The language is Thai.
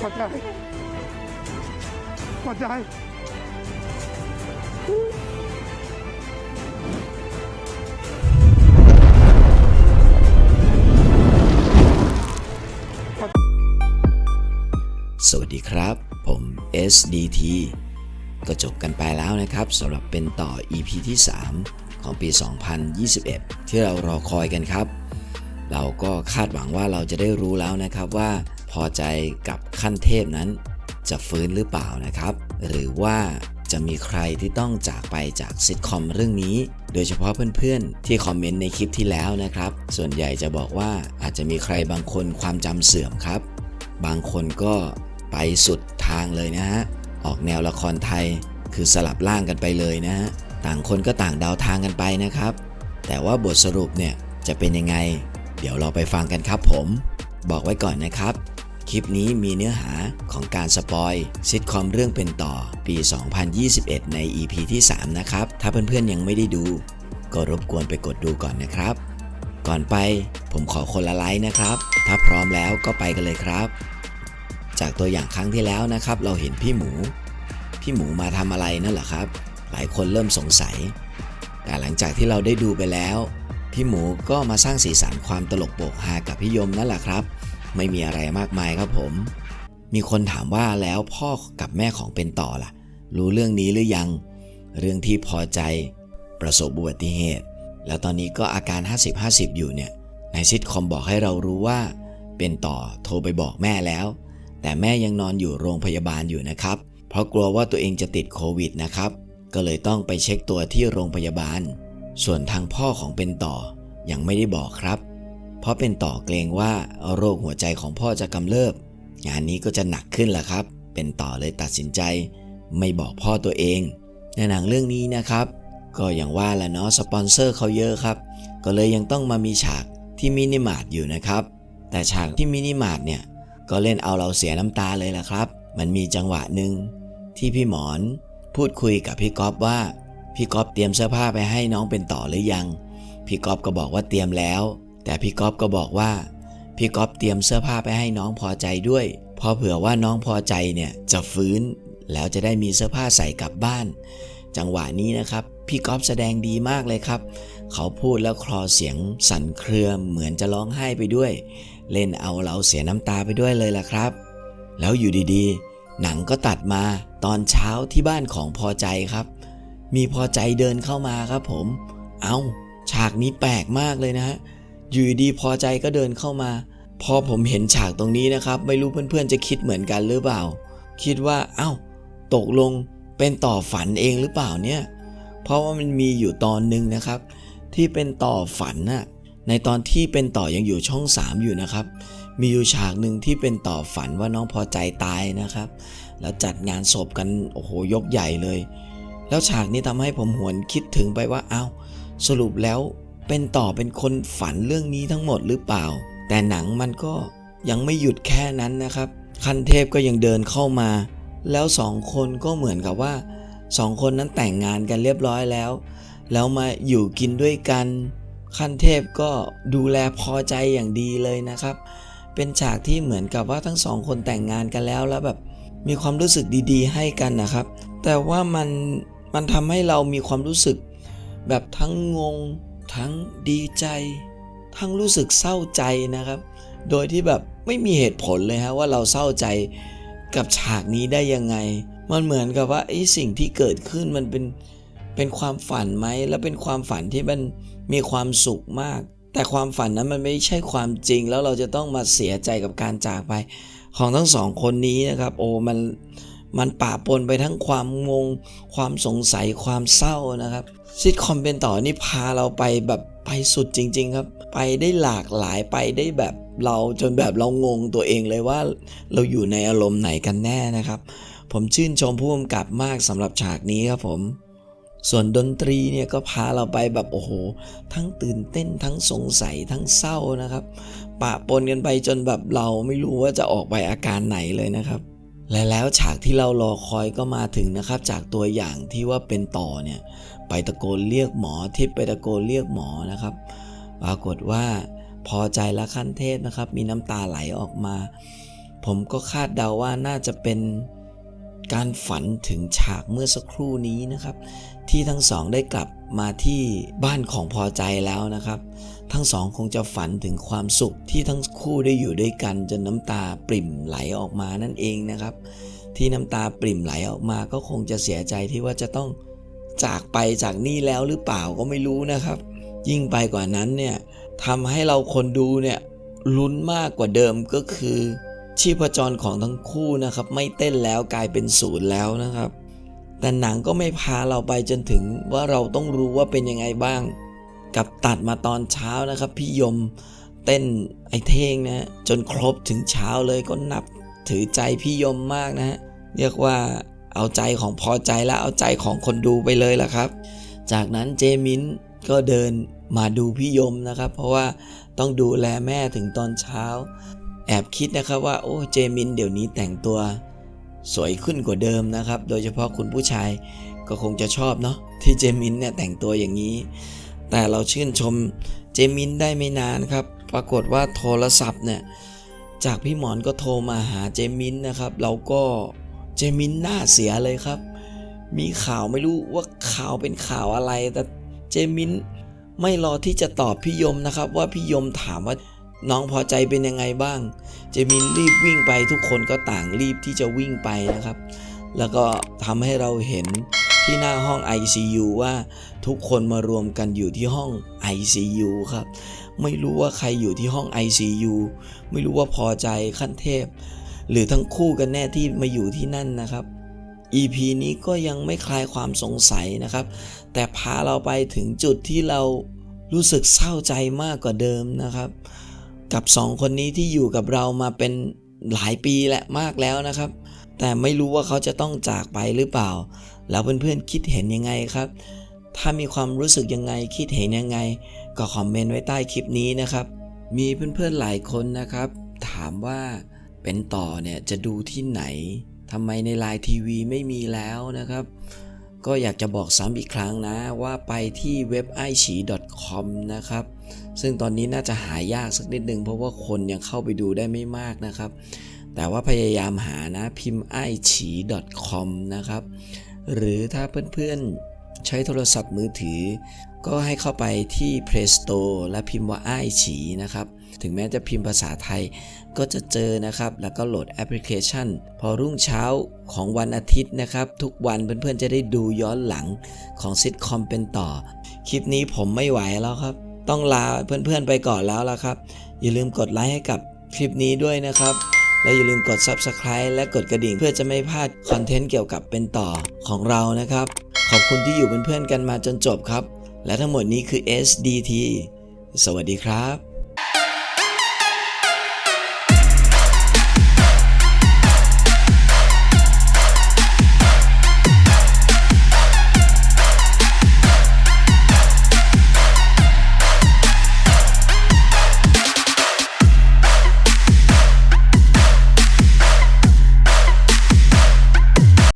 พอใจพอใจสวัสดีครับ ผม SDT ก็จบกันไปแล้วนะครับสำหรับเป็นต่อ EP ที่ 3 ของปี 2021 ที่เรารอคอยกันครับ เราก็คาดหวังว่าเราจะได้รู้แล้วนะครับว่า พอใจกับขั้นเทพนั้น จะฟื้นหรือเปล่านะครับ หรือว่าจะมีใครที่ต้องจากไปจากซิทคอมเรื่องนี้ โดยเฉพาะเพื่อนๆ ที่คอมเมนต์ในคลิปที่แล้วนะครับ ส่วนใหญ่จะบอกว่าอาจจะมีใครบางคนความจำเสื่อมครับ บางคนก็ไปสุดทางเลยนะฮะ ออกแนวละครไทย คือสลับร่างกันไปเลยนะฮะ ต่างคนก็ต่างเดาทางกันไปนะครับ แต่ว่าบทสรุปเนี่ยจะเป็นยังไง เดี๋ยวเราไปฟังกันครับผม บอกไว้ก่อนนะครับ คลิปนี้มีเนื้อหาของการสปอยซิทคอมเรื่องเป็นต่อปี 2021 ใน EP ที่ 3 นะครับ ถ้าเพื่อนๆยังไม่ได้ดู ก็รบกวนไปกดดูก่อนนะครับ ก่อนไปผมขอคนละไลค์นะครับ ถ้าพร้อมแล้วก็ไปกันเลยครับ จากตัวอย่างครั้งที่แล้วนะครับ เราเห็นพี่หมู พี่หมูมาทำอะไรนั่นเหรอครับ หลายคนเริ่มสงสัย แต่หลังจากที่เราได้ดูไปแล้ว พี่หมูก็มาสร้างสีสันความตลกโปกฮากับพี่ยมนั่นแหละครับ ไม่มีอะไรมากมายครับผม มีคนถามว่าแล้วพ่อกับแม่ของเป็นต่อล่ะ รู้เรื่องนี้หรือยัง เรื่องที่พอใจ ประสบอุบัติเหตุ แล้วตอนนี้ก็อาการ 50-50 อยู่เนี่ยในซิทคอมบอกให้เรารู้ว่า เป็นต่อโทรไปบอกแม่แล้ว แต่แม่ยังนอนอยู่โรงพยาบาลอยู่นะครับ เพราะกลัวว่าตัวเองจะติดโควิดนะครับ ก็เลยต้องไปเช็คตัวที่โรงพยาบาล ส่วนทางพ่อของเป็นต่อยังไม่ได้บอกครับ เพราะเป็นต่อเกรงว่าโรคหัวใจของพ่อจะกำเริบ งานนี้ก็จะหนักขึ้นละครับ เป็นต่อเลยตัดสินใจ ไม่บอกพ่อตัวเอง ในหนังเรื่องนี้นะครับ ก็อย่างว่าแหละเนาะสปอนเซอร์เขาเยอะครับ ก็เลยยังต้องมามีฉากที่มินิมาร์ทอยู่นะครับ แต่ฉากที่มินิมาร์ทเนี่ยก็เล่นเอาเราเสียน้ำตาเลยละครับ มันมีจังหวะหนึ่งที่พี่หมอนพูดคุยกับพี่ก๊อฟว่า พี่ก๊อฟเตรียมเสื้อผ้าไปให้น้องเป็นต่อหรือยัง พี่ก๊อฟก็บอกว่าเตรียมแล้ว แต่พี่ก๊อฟก็บอกว่า พี่ก๊อฟเตรียมเสื้อผ้าไปให้น้องพอใจด้วยเพราะเผื่อว่าน้องพอใจเนี่ยจะฟื้น แล้วจะได้มีเสื้อผ้าใส่กลับบ้าน จังหวะนี้นะครับ พี่ก๊อฟแสดงดีมากเลยครับ เขาพูดแล้วคลอเสียงสั่นเครือเหมือนจะร้องไห้ไปด้วย เล่นเอาเราเสียน้ำตาไปด้วยเลยล่ะครับ แล้วอยู่ดีๆ หนังก็ตัดมาตอนเช้าที่บ้านของพอใจครับ มีพอใจเดินเข้ามาครับผม เอา้าฉากนี้แปลกมากเลยนะฮะ อยู่ดีพอใจก็เดินเข้ามา พอผมเห็นฉากตรงนี้นะครับ ไม่รู้เพื่อนๆจะคิดเหมือนกันหรือเปล่า คิดว่าเอา้า ตกลงเป็นต่อฝันเองหรือเปล่าเนี่ย เพราะว่ามันมีอยู่ตอนหนึ่งนะครับ ที่เป็นต่อฝันน่ะในตอนที่เป็นต่อยังอยู่ช่อง 3 อยู่นะครับ มีอยู่ฉากหนึ่งที่เป็นต่อฝันว่าน้องพอใจตายนะครับ แล้วจัดงานศพกันโอ้โหยกใหญ่เลย แล้วฉากนี้ทำให้ผมหวนคิดถึงไปว่าเอา้าสรุปแล้ว เป็นต่อเป็นคนฝันเรื่องนี้ทั้งหมดหรือเปล่า แต่หนังมันก็ยังไม่หยุดแค่นั้นนะครับ คันเทพก็ยังเดินเข้ามา แล้วสองคนก็เหมือนกับว่าสองคนนั้นแต่งงานกันเรียบร้อยแล้ว แล้วมาอยู่กินด้วยกันขั้นเทพก็ดูแลพอใจอย่างดีเลยนะครับ เป็นฉากที่เหมือนกับว่าทั้งสองคนแต่งงานกันแล้วแล้วแบบมีความรู้สึกดีๆ ให้กันนะครับ แต่ว่ามันมันทำให้เรามีความรู้สึกแบบทั้งงง ทั้งดีใจ ทั้งรู้สึกเศร้าใจนะครับ โดยที่แบบไม่มีเหตุผลเลยฮะว่าเราเศร้าใจกับฉากนี้ได้ยังไง มันเหมือนกับว่าไอ้สิ่งที่เกิดขึ้นมันเป็นเป็นความฝันไหมแล้วเป็นความฝันที่มันมีความสุขมาก แต่ความฝันนั้นมันไม่ใช่ความจริง แล้วเราจะต้องมาเสียใจกับการจากไป ของทั้งสองคนนี้นะครับ โอ้มัน มันป่าปนไปทั้งความงง ความสงสัยความเศร้านะครับซิทคอมเป็นต่อนี่พาเราไปแบบไปสุดจริง ๆ ครับ ไปได้หลากหลายไปได้แบบเราจนแบบเรางงตัวเองเลยว่าเราอยู่ในอารมณ์ไหนกันแน่นะครับ ผมชื่นชมผู้กำกับมากสำหรับฉากนี้ครับผม ส่วนดนตรีเนี่ยก็พาเราไปแบบโอ้โห ทั้งตื่นเต้นทั้งสงสัยทั้งเศร้านะครับ ปะปนกันไปจนแบบเราไม่รู้ว่าจะออกไปอาการไหนเลยนะครับ และแล้วฉากที่เรารอคอยก็มาถึงนะครับ จากตัวอย่างที่ว่าเป็นต่อเนี่ยไปตะโกนเรียกหมอทิพไปตะโกนเรียกหมอนะครับ ปรากฏว่าพอใจและขั้นเทพนะครับ มีน้ำตาไหลออกมา ผมก็คาดเดาว่าน่าจะเป็น การฝันถึงฉากเมื่อสักครู่นี้นะครับ ที่ทั้งสองได้กลับมาที่บ้านของพอใจแล้วนะครับ ทั้งสองคงจะฝันถึงความสุขที่ทั้งคู่ได้อยู่ด้วยกันจนน้ำตาปริ่มไหลออกมานั่นเองนะครับ ที่น้ำตาปริ่มไหลออกมาก็คงจะเสียใจที่ว่าจะต้องจากไปจากนี่แล้วหรือเปล่าก็ไม่รู้นะครับ ยิ่งไปกว่านั้นเนี่ยทำให้เราคนดูเนี่ยลุ้นมากกว่าเดิมก็คือ ชีพจรของทั้งคู่นะครับ ไม่เต้นแล้วกลายเป็นศูนย์แล้วนะครับ แต่หนังก็ไม่พาเราไปจนถึงว่าเราต้องรู้ว่าเป็นยังไงบ้าง กับตัดมาตอนเช้านะครับ พี่ยมเต้นไอเท่งนะจนครบถึงเช้าเลยก็นับถือใจพี่ยมมากนะฮะเรียกว่าเอาใจของพอใจและเอาใจของคนดูไปเลยล่ะครับ จากนั้นเจมินก็เดินมาดูพี่ยมนะครับ เพราะว่าต้องดูแลแม่ถึงตอนเช้า แอบคิดนะครับว่าโอ้เจมินเดี๋ยวนี้แต่งตัวสวยขึ้นกว่าเดิมนะครับ โดยเฉพาะคุณผู้ชายก็คงจะชอบเนาะที่เจมินเนี่ยแต่งตัวอย่างนี้ แต่เราชื่นชมเจมินได้ไม่นานครับ ปรากฏว่าโทรศัพท์เนี่ยจากพี่หมอนก็โทรมาหาเจมินนะครับ เราก็เจมินหน้าเสียเลยครับ มีข่าวไม่รู้ว่าข่าวเป็นข่าวอะไร แต่เจมินไม่รอที่จะตอบพี่ยมนะครับ ว่าพี่ยมถามว่า น้องพอใจเป็นยังไงบ้าง เจมินรีบวิ่งไปทุกคนก็ต่างรีบที่จะวิ่งไปนะครับ แล้วก็ทำให้เราเห็นที่หน้าห้อง ICU ว่าทุกคนมารวมกันอยู่ที่ห้อง ICU ครับ ไม่รู้ว่าใครอยู่ที่ห้อง ICU ไม่รู้ว่าพอใจขั้นเทพ หรือทั้งคู่กันแน่ที่มาอยู่ที่นั่นนะครับ EP นี้ก็ยังไม่คลายความสงสัยนะครับ แต่พาเราไปถึงจุดที่เรารู้สึกเศร้าใจมากกว่าเดิมนะครับ กับสองคนนี้ที่อยู่กับเรามาเป็นหลายปีและมากแล้วนะครับ แต่ไม่รู้ว่าเขาจะต้องจากไปหรือเปล่า แล้วเพื่อนๆคิดเห็นยังไงครับ ถ้ามีความรู้สึกยังไงคิดเห็นยังไง ก็คอมเมนต์ไว้ใต้คลิปนี้นะครับ มีเพื่อนๆหลายคนนะครับ ถามว่าเป็นต่อเนี่ยจะดูที่ไหนทำไมในไลน์ทีวีไม่มีแล้วนะครับ ก็อยากจะบอกซ้ำอีกครั้งนะว่าไปที่เว็บ i อ i .com นะครับ ซึ่งตอนนี้น่าจะหายากสักนิดนึงเพราะว่าคนยังเข้าไปดูได้ไม่มากนะครับ แต่ว่าพยายามหานะพิมพ์ i อ i .com นะครับ หรือถ้าเพื่อนๆใช้โทรศัพท์มือถือ ก็ให้เข้าไปที่ Play Store และพิมพ์ว่าไอฉีนะครับ ถึงแม้จะพิมพ์ภาษาไทยก็จะเจอนะครับ แล้วก็โหลดแอปพลิเคชัน พอรุ่งเช้าของวันอาทิตย์นะครับ ทุกวันเพื่อนๆจะได้ดูย้อนหลังของซิทคอมเป็นต่อ คลิปนี้ผมไม่ไหวแล้วครับ ต้องลาเพื่อนๆไปก่อนแล้วล่ะครับ อย่าลืมกดไลค์ให้กับคลิปนี้ด้วยนะครับ และอย่าลืมกด Subscribe และกดกระดิ่งเพื่อจะไม่พลาดคอนเทนต์เกี่ยวกับเป็นต่อของเรานะครับ ขอบคุณที่อยู่เป็นเพื่อนกันมาจนจบครับ และทั้งหมดนี้คือ SDT สวัสดีครับ